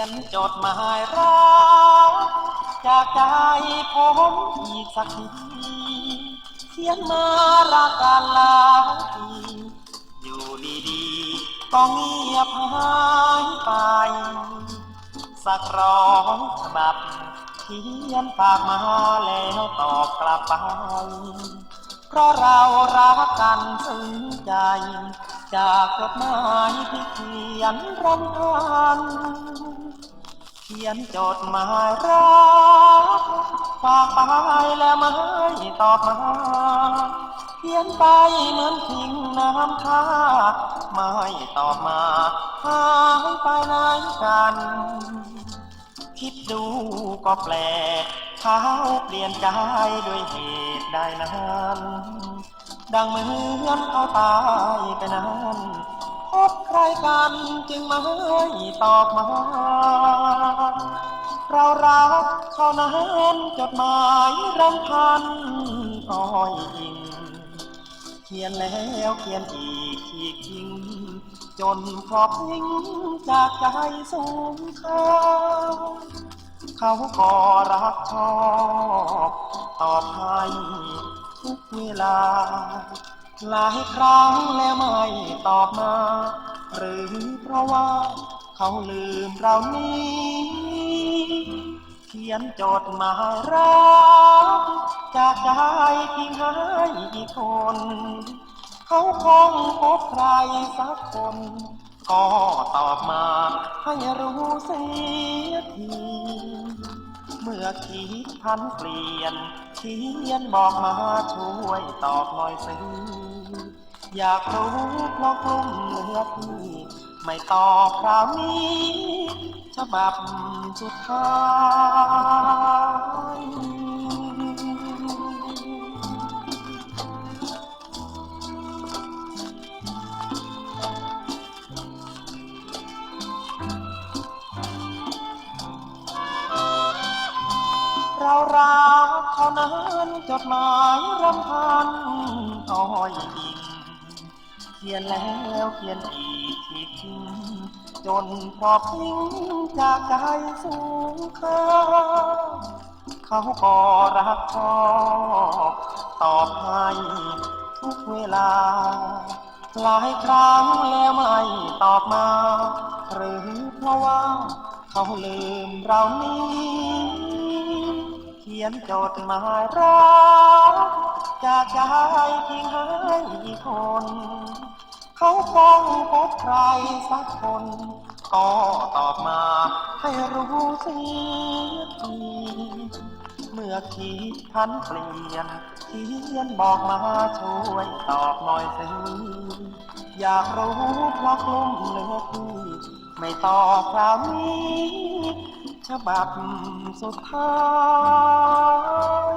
ียนจดหมายรักจากใจผมอีกสักทีเขียนมารักกันหลายปีอยู่ดีๆก็เงียบหายไป สักร้องฉบับเขียนฝากมาแล้วตอบกลับไปเพราะเรารักกันซึ้งใจ จากจดหมายที่เขียนรำพัน ขียนจดหมายรักฝากไปแล้วไม่ตอบมาเขียนไปเหมือนทิ้งน้ำท่าไม่ตอบมาหายไปไหนกัน คิดดูก็แปลกเขาเปลี่ยนใจด้วยเหตุใดนั้น ดังเหมือนเขาตายไปนั้น พบใครกันจึงไม่ตอบมา เรารักเขานั้นจดหมายรำพันอ้อยอิงเขียนแล้วเขียนอีกขีดทิ้งจนครอบทิ้งจากใจสูงค่าเขาก็รักชอบ ตอบให้ทุกเวลา หลายครั้งแล้วไม่ตอบมา หรือเพราะว่าเขาลืมเรานี้เขียนจดหมายรักจากใจทิ้งให้อีกคน เขาคงพบใครสักคน ก็ตอบมาให้รู้เสียทีเมื่อคิดพันเปลี่ยนเขียนบอกมาช่วยตอบหน่อยสิ อยากรู้เพราะกลุ้มเหลือที่ไม่ตอบคราวนี้ฉบับสุดท้ายเรารักเขานั้นจดหมายรำพัน อ้อยอิงเขียนแล้วเขียนอีกขีดทิ้งจนพอพิ้งจากใจสูงค่าเขาก็รักชอบตอบให้ทุกเวลา หลายครั้งแล้วไม่ตอบมา หรือเพราะว่าเขาลืมเรานี้ เขียนจดหมายรักากใจทิ้งให้คน เขาคงพบใครสักคน ก็ตอบมาให้รู้เสียทีเมื่อคิดพันเปลี่ยนเขียนบอกมาช่วยตอบหน่อยสิอยากรู้เพราะกลุ้มเหลือที่ไม่ตอบคราวนี้ฉบับสุดท้าย